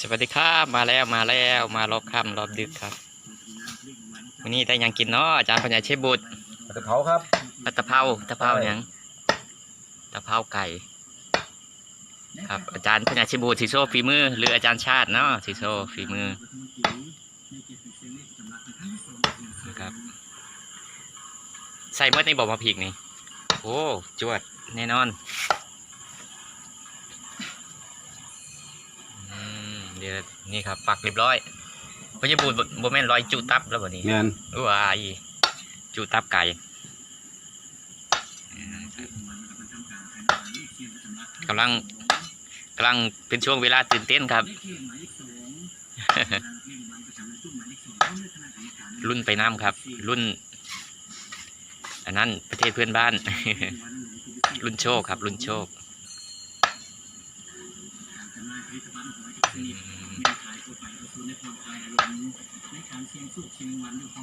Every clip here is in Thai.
สวัสดีครับมาแล้วมาแล้วมารอบค่ำรอบดึกครับวันนี้ได้หยังกินเนาะอาจารย์ปัญญาเชฟบุตรตะเผาครับปัตตะเภาตะเภาหยังตะเภาไก่ ครับอาจารย์ปัญญาเชฟบุตรสีโซฝีมือ หรืออาจารย์ชาติเนาะสีโซฝีมือครับใส่เมื่อในบอกมาผิกนี่โอ้จวดแน่นอน ดี๋ยวนี่ครับปักเรียบร้อยพญาบุตรโบแม่นร้อยจุตับแล้วบ่นี้เงินว้ายจูตับไก่กำลังกำลังเป็นช่วงเวลาตื่นเต้นครับ รุ่นไปน้ำครับ รุ่น อันนั้นประเทศเพื่อนบ้าน รุ่นโชคครับ รุ่นโชค อืม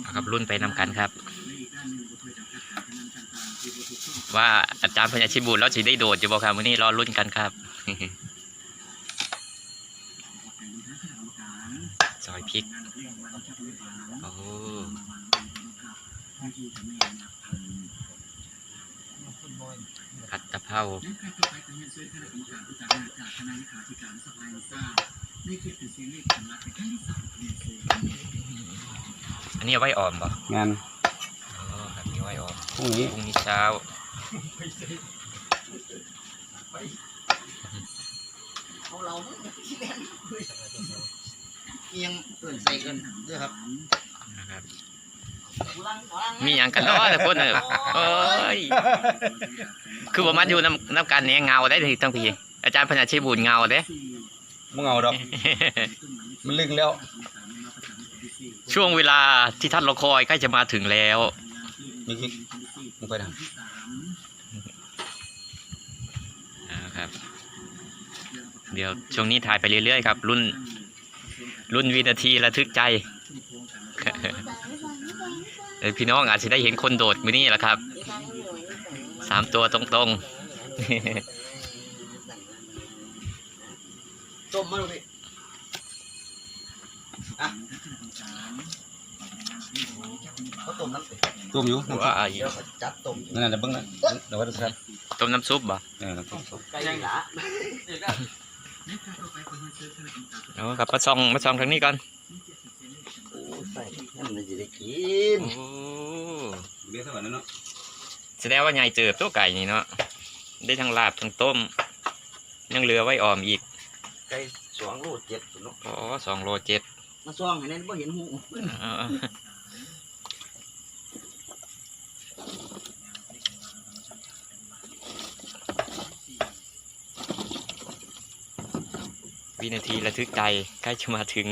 เอาครับรุ่นไปนำกันครับ ว่าอาจารย์พญาชิบุตรแล้วจะได้โดดอยู่บ่ครับวันนี้รอรุ่นกันครับซอยพริกโอ้ผัดตะเภา อันนี้เอาไว้ออมบ่งานอ๋อครับนี่ไว้ออมพรุ่งนี้พรุ่งนี้เช้าของเราเอียงเกินใส่เกินด้วยครับนะครับลังลังมีอย่างกันเนาะแต่คนเออเอ้ยคือว่ามันอยู่น้ำน้ำกันเนี่ยเงาได้ถึงทั้งพี่อาจารย์พญาชิบุญเงาเด้ มึงเอาดอก มันลึกแล้ว ช่วงเวลาที่ท่านรอคอยใกล้จะมาถึงแล้วมีคิกมึงไปทางนะครับ เดี๋ยวช่วงนี้ถ่ายไปเรื่อยๆครับ รุ่น รุ่นวินาทีระทึกใจเดี๋ยวพี่น้องอาจจะได้เห็นคนโดดมือนี้แหละครับ สามตัวตรงต้ มมาดูพี่อะเขาต้มน้ำสิต้มอยู่ๆว่าเดี๋ยวเขาจัดต้มนั่นน่ะเบิ่งนะเดี๋ยวว่าจะครับต้มน้ำซุปบ่เออน้ำต้มซุปไก่ยังหลาเอาครับมาซองมาซองทางนี้ก่อนโอ้ใส่นั่นมันจะได้กินโอ้เบี้ยเท่านั้นเนาะแสดงว่าใหญ่เจิบตัวไก่นี่เนาะได้ทั้งลาบทั้งต้ม ยังเหลือไว้ออมอีกไก่สองโลเจ็ดเนาะอ๋อสองโลเจ็ดมาซ่องให้แน่นบ่เห็นหูเอาเอาวินาทีระทึกใจใกล้จะมาถึง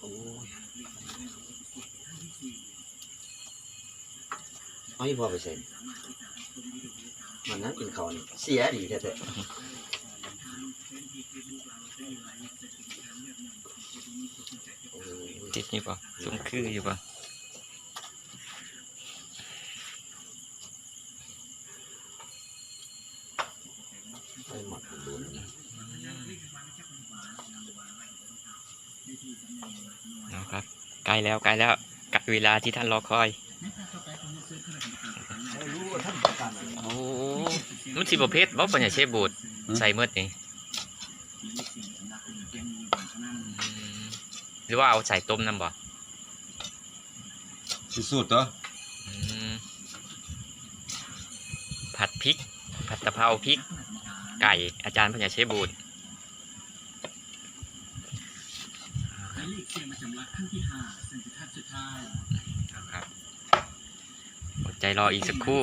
โอ้ย เอาอีพอไปเซ็นมันนั่งกินข้าวนี่เสียดีแท้ๆโอ้ยติดอยู่ป่ะจุ่มคืออยู่ป่ะไปหมดดูนะครับใกล้แล้วใกล้แล้วกับเวลาที่ท่านรอคอย ไม่รู้ว่าท่านต้องการอะไร โอ้ มันสิบประเภทบ่ปัญญาเชฟบูดใส่เมื่อนี่อืมหรือว่าเอาใส่ต้มน้ำบ่สิสุดตัวอืมผัดพริก ผัดตะเภาพริก ไก่อาจารย์ปัญญาเชฟบูดครับอดใจรออีกสักครู่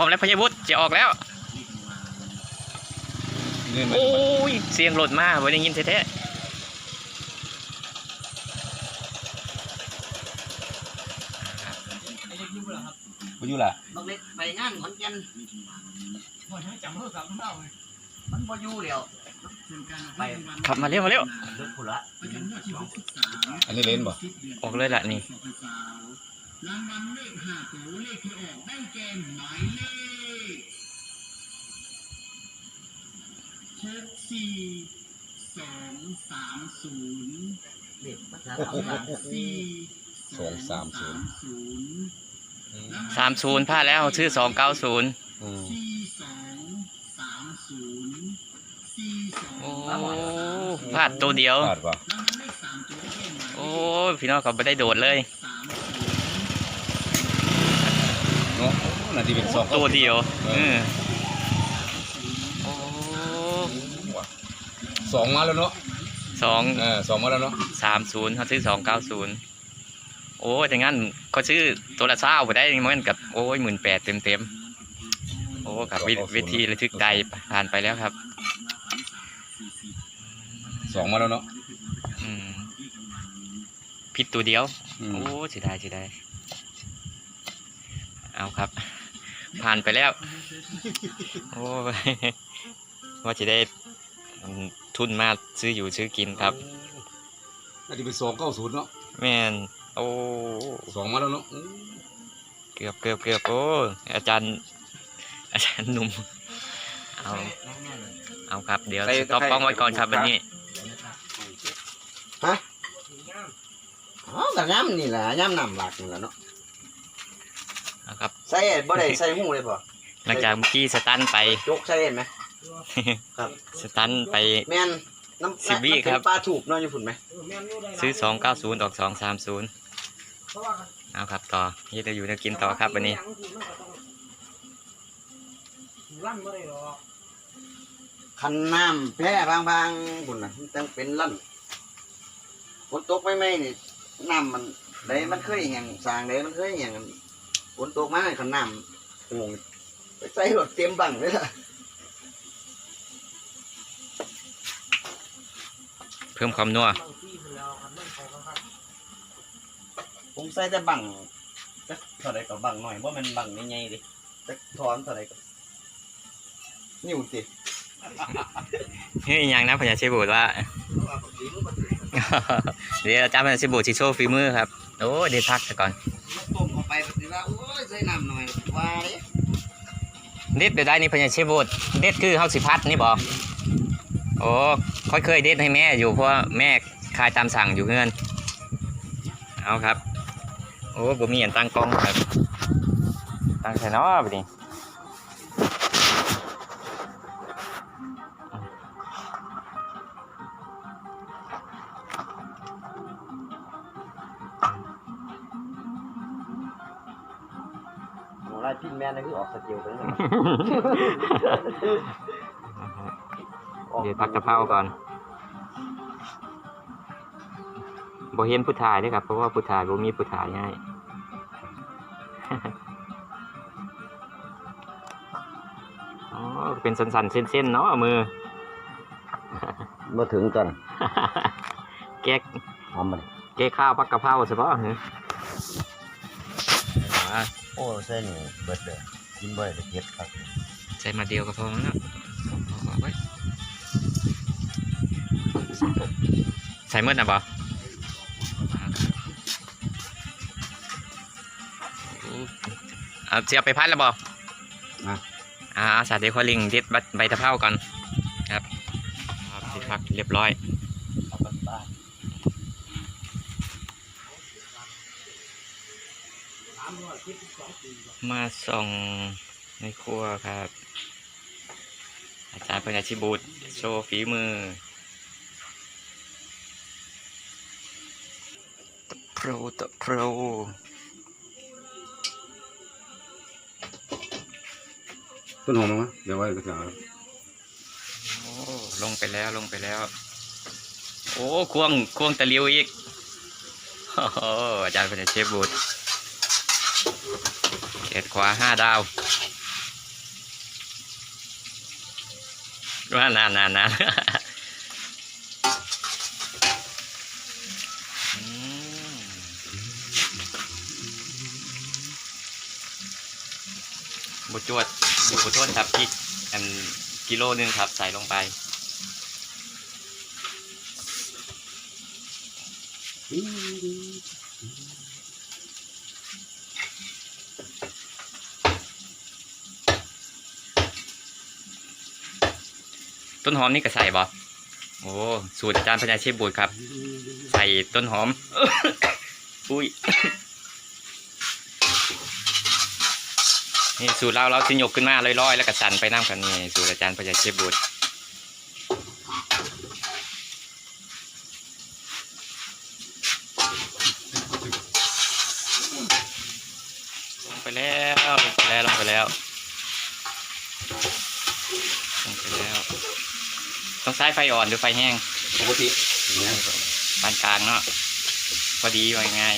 ร้อมแล้วพญาวุฒิจะออกแล้วเงินโอ้ย เสียงรถมาไว้ได้ยินแท้บ่อยู่ล่ะบักเล็กไปงานขอนแก่นจำเพื่อกับเล่าเลยมันบ่อยู่แล้วไปๆขับมาเร็วมาเร็วรถผู้ละอันนี้เล่นบ่ออกเลยล่ะนี่ รางวัลเลขห้าตัวเลขที่ออกได้แก่หมายเลขหกสี่สองสามศูนย์เด็กภาษาหต่างกสี่สองสามศูนย์ศูนย์สามศูนย์พลาดแล้วชื่อสองเก้าศูนย์อืมสี่สองสามศูนย์สี่สองโอ้พลาดตัวเดียว พลาดป่ะรางวัลเลขสามตัวได้แก่หมายเลขโอ้ยพี่น้องก็ไม่ได้โดดเลย สามศู นย์เนาะน่าจะเป็นสองตัวเดียวเอเอออโอ้ว่ะสองมาแล้วเนาะสองเออสองมาแล้วเนาะสามศูนย์เขาซื้อสองเก้าศูนย์โอ้ยแต่งั้นเขาซื้อตัวละเศร้าไปได้เหมือนกับโอ้ยหมื่นแปดเต็มเต็มๆโอ้กับวิเวทีระทึกใจผ่านไปแล้วครับสองมาแล้วเนาะอืมผิดตัวเดียวอืมโอ้เสียดายเสียดายเอาครับ ผ่านไปแล้ว โอ้ยว่าจะได้ทุนมาซื้ออยู่ซื้อกินครับน่าจะเป็นสองเก้าศูนย์เนาะแม่นโอ้สองมาแล้วเนาะอืมเกือบเกือบเกือบโอ้อาจารย์ อาจารย์หนุ่มเอาเอาครับ เดี๋ยวสต็อปกล้องไว้ก่อนครับวันนี้อ๋อกับย่ำนี่แหละย่ำน้ำหลักนี่แหละเนาะ เอาครับใส่บ่ได้ใส่หูเลยป่ะหลังจากเมื่อกี้สตันไป ยกใส่เห็นไหมสตันไป แม่นน้ำสิบวิน้ำเป็นครับ ปลาถูกเนาะอยู่ฝุ่นไหมซื้อสองเก้าศูนย์ออกสองสามศูนย์เอาครับต่อยี่จะอยู่จะกินต่อครับวันนี้ ลั่นไม่ได้หรอกคันน้ำแพ้บางๆฝุ่นน่ะมันต้องเป็นลั่นฝนตกไม่ไม่นี่น้ำมันได้มันเคยอย่างสร้างได้มันเคยอย่างฝ นตกมาคันน้ำโอ่งไปใส่รถเต็มบังเลยล่ะเพิ่มความนัวบางที่มันแล้วอันนั้นเขาก็ครับผมใส่แต่บังจักเท่าไรก็บังหน่อยว่ามันบังใหญ่ๆดิจักถอนเท่าไรก็นิ้วติเฮ้ยยังนะพญาเชบูดว่าเดี๋ยวอาจารย์พญาเชบูดชิโชว์ฝีมือครับ โอ้ยเดี๋ยวพักซะก่อน ใส่น้ำหน่อยว่าเด้เด็ดเดี๋ยวได้นี่พญาเชบูดเด็ดคือเฮาสิพัดนี่บอกโอ้ค่อยเคยเด็ดให้แม่อยู่เพราะแม่คายตามสั่งอยู่เพื่อนเอาครับ โอ้บ่มีอันตั้งกล้องครับ ตั้งใช่เนาะไปดิายพินแม่นนี่คือออกสกิลไปเลยเดี๋ยวพักกะเพราก่อนบ่เห็นผู้ถ่ายเด้วยครับ เพราะว่าผู้ถ่ายบ่มีผู้ถ่ายให้อ๋อเป็นสันๆเส้นๆเนาะมือมาถึงกัน แก๊กหอมมันแก๊กข้าวพักกะเพราเฉพาะเหร ออ่าโอ้เส้นเบิดเลยกินบ่ได้เผ็ดครับใส่มาเดียวก็พอแล้วเนาะเอาไว้ใส่เมื่อนะบอเอาเสียบไปพัดแล้วบอนะอ่าอาสาเดคอลิงเด็ดใบใบตะเภาก่อนครับครับที่พักเรียบร้อย เอาไปบ้าน มาส่องในครัวครับ อาจารย์ปัญญาชิบุตรโชว์ฝีมือตะโพรตะโพรต้นหอมมั้งเดี๋ยวไว้ก็จะเอาโอ้ลงไปแล้วลงไปแล้ว โอ้ควงควงตะหลิวอีกโอ้โหอาจารย์ปัญญาชิบุตร เจ็ดขวาห้าดาวว่านานานานบุจวดดูบุจวดครับพี่อันกิโลนึงครับ ใส่ลงไปอื ต้นหอมนี่ก็ใส่บ่โอ้สูตรอาจารย์พญาเชฟบุตรครับ ใส่ต้นหอม อุ้ยนี่สูตรเราเราสิยกขึ้นมาลอยๆ แล้วก็สั่นไปน้ำกันนี่สูตรอาจารย์พญาเชฟบุตรลงไปแล้วลงไปแล้วลงไปแล้วลงไปแล้ว ต้องใช้ไฟอ่อนหรือไฟแห้งปกติเนี่ยปานกลางเนาะพอดีว่าง่าย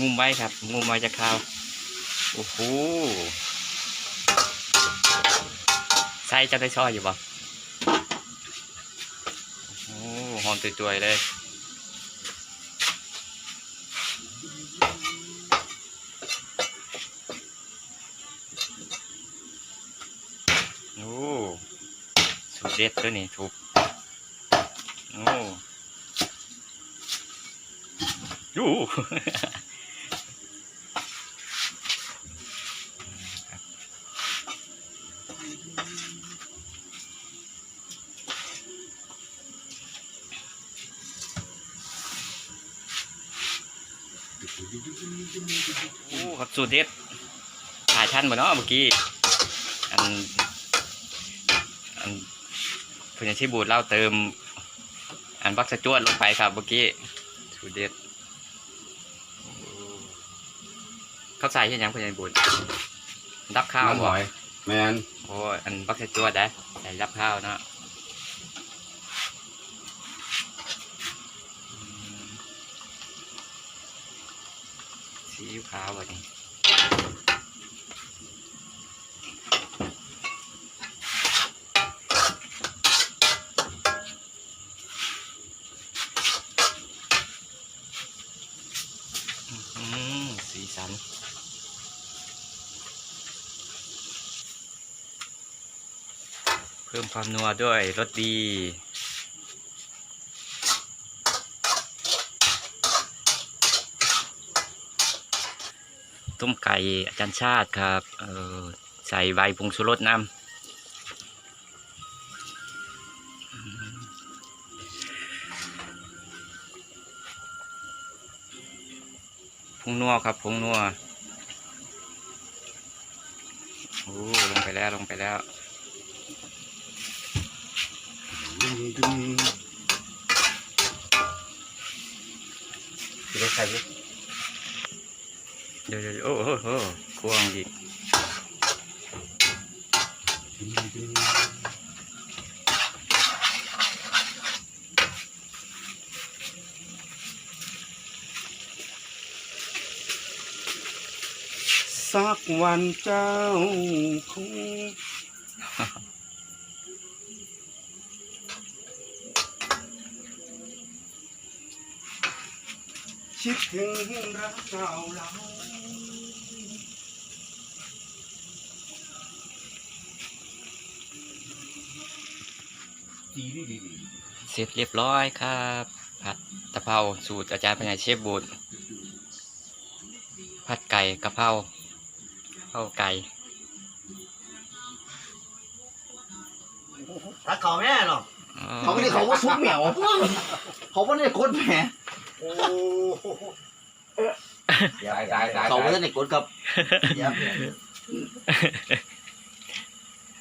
งุมไว้ครับงุมไว้จะข้าว โอ้โหใส่จะได้ช่อยอยู่บ่โอ้หอมตุยๆเลยโอ้สุดเด็ดตัวนี้ถูกโอ้ยู โอ้ครับสูตรเด็ดถ่ายทันหมดเนาะเมื่อกี้อันอันคุณยาชีบูดเล่าเติม อันบักสะจวดลงไปครับเมื่อกี้สูตรเด็ดโอ้เขาใส่เช่นยังคุณยาชีบูดรับข้าวน้ำหบ่อยแมนโอ้อันบักสะจวดได้ใส่รับข้าวเนาะ ซีอิ๊วขาวบ่นี่อืมสีสันเพิ่มความนัวด้วยรสดี ต้มไก่อาจารย์ชาติครับออใส่ใบผงชูรสน้ำอืมผงนัวครับผงนัวโอ้ลงไปแล้วลงไปแล้วจะได้ใส่ไหม เดี๋ยวเดี๋ยวโอ้โหโอ้โหควงอีกสักวันเจ้าคง คิดถึงรักเก่าเราดีดีดีดีเสร็จเรียบร้อยครับ ผัดตะเภาสูตรอาจารย์พญาเชฟบุตรผัดไก่กะเพราเผาไก่รักเขาแม่เนาะอ๋อเขาไม่ได้เขาว่าซุปเหมียวเขาไม่ได้กดแหม โอ้ตายตายตายเขาไม่ได้กดครับเดี๋ยว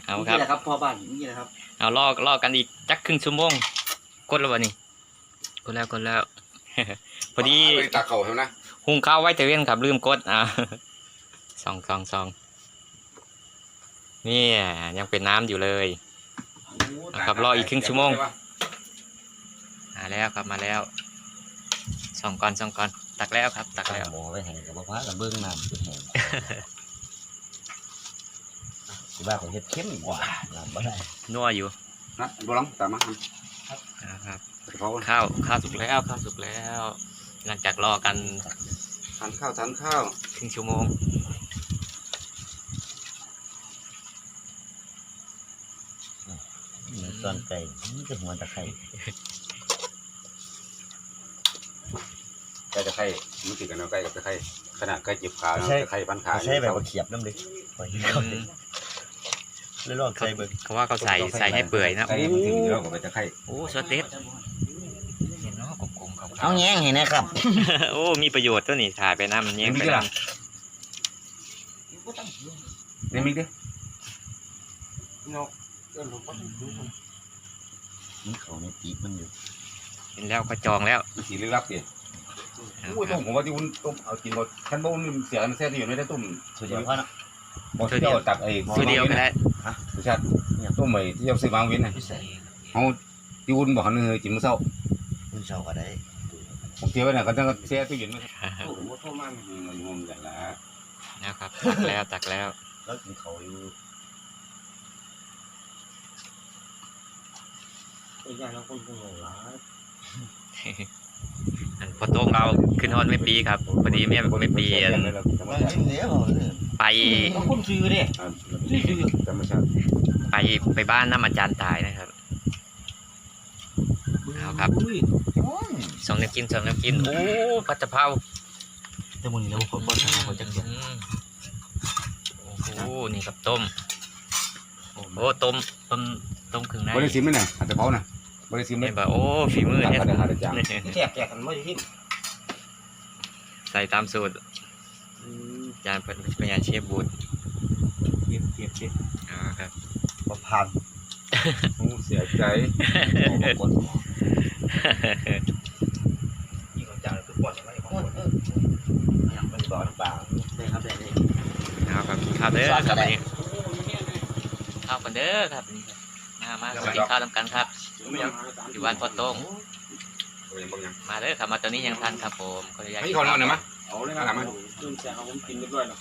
เอาคนี่รับแหละครับพ่อบ้านนี่แหละครับเอาลอกลอกกันอีกจักครึ่งชั่วโมงกดแล้ววะนี่กดแล้วกดแล้ว พอดีไปตักเขาใช่ไหมนะหุงข้าวไว้แต่เว้นครับลืมกดอ่า สองสองสองเนี่ยยังเป็นน้ำอยู่เลยครับรออีกครึ่งชั่วโมง มาแล้วครับมาแล้วส องก้อนสองก้อนตักแล้วครับ ตักแล้วหมอไปแห่กับพระกับเบื้องน้ำเป็นแห่งที่บ้านของเฮ็ดเข้มกว่าน้ำบ่ได้นัวอยู่นะบ่ลองตามมานะครับเขาข้าวข้าวสุกแล้วข้าวสุกแล้ว หลังจากรอกันทานข้าวทานข้าวครึ่งชั่วโมงเหมือนตอนไก่นี่จะหัวตะไคร้ ไก่ตะไคร้มันติดกันเอาไก่กับตะไคร้ขนาดไก่จิบขาเนาะตะไคร้พันขาใช้แบบว่าเขียบน้ำเลยปล่อยเขาเลยเลยลองเขาใส่เบิ่งเขาว่าเขาใส่ใส่ให้เปื่อยนะไก่มันถึงแล้วก็ไปตะไคร้โอ้สดเด็ดเห็นเนาะกลมๆครับเอาแง่งเห็นนะครับ โอ้ มีประโยชน์ตัวนี้ถ่ายไปน้ำแย่งไปน้นี่มิกดิมันเขาในปีกมันอยู่ำเห็นแล้วก็จองแล้วมันสีลึกลับดิโอ้ยต้มผมว่าที่คุณต้มเอากินหมดท่านบ่มันเสียกันแท้ที่อยู่ในได้ต้มสุดยอดพ่อเนาะบ่เที่ยวตักไอ้ตัวเดียวก็ได้สุชาติต้มไอ้ที่เอาซื้อมาเว้นน่ะพิเศษเฮาที่อุ่นบอกหันเฮยกินมื้อเช้าคุณเช้าก็ได้ผมเที่ยวไว้น่ะก็ต้องแช่ตู้เย็นไว้โอ้โหโทษมากมันงงอย่างละนะครับตักแล้วตักแล้วแล้วกินเขาอยู่อัน พอโต้งเราขึ้นฮอนไม่ปีครับพอดีแม่ไม่ปีอันมันกินเนี้ยเหรอเนี่ยไปต้องคนซื้อดิธรรมชาติไปไปบ้านน้ำอาจารย์ตายนะครับเอาครับสองน้ำกินสองน้ำกินโอ้ผัดกะเพราแต่มึงแล้วคนบ่ทำเขาจะเขียนอืมโอ้โหนี่ครับต้มโอ้ต้มต้มต้มครึ่งในบริสิมไหมน่ะอาจจะเผาน่ะ บริสิมไหมไม่บอกโอ้ฝีมือเนี่ยตักกระดาษจางแจกแจกกันไม่ทิ้งใส่ตามสูตรอาจารย์เป็นพยานเชฟบูดเก็บเก็บเก็บอ๋อครับประพันธ์โอ้เสียใจกดยิ่งของจานคือปวดไม่ของปวดอยากเป็นบ่อน้ำเปล่าได้ครับได้ได้เอาครับกินข้าวเด้อซอสคก็รับได้วันนี้ข้าวกันเด้อครับนี่ครับมามากินข้าวทำกันครับ อยู่บ้านพ่อโต้งยังบ่ยังมาเด้อครับมาตอนนี้ยังทันครับผมขออนุญาต ให้เขานอนหน่อยมั้ยเอาเลยครับตื่นเช้าผมกินเรียบร้อยแล้ว